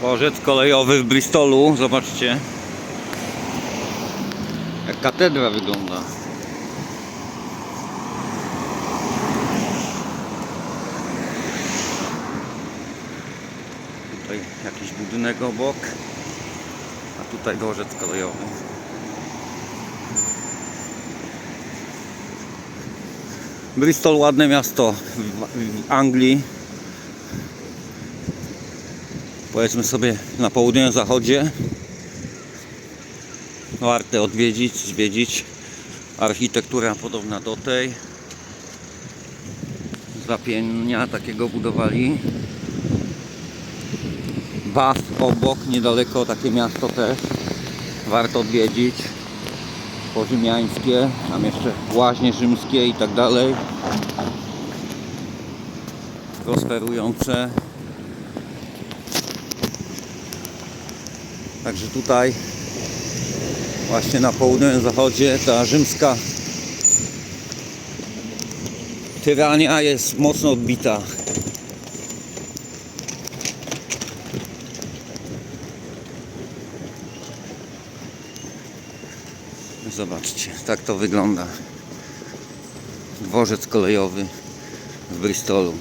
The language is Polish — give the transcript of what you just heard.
Dworzec kolejowy w Bristolu, zobaczcie. Jak katedra wygląda. Tutaj jakiś budynek obok, a tutaj dworzec kolejowy. Bristol ładne miasto w, Anglii. Powiedzmy sobie na południowym zachodzie. Warte odwiedzić, zwiedzić. Architektura podobna do tej. Zapienia takiego budowali. Bath obok, niedaleko takie miasto też. Warto odwiedzić. Poziemiańskie, tam jeszcze łaźnie rzymskie i tak dalej. Prosperujące. Także tutaj właśnie na południowym zachodzie ta rzymska tyrania jest mocno odbita. Zobaczcie, tak to wygląda. Dworzec kolejowy w Bristolu.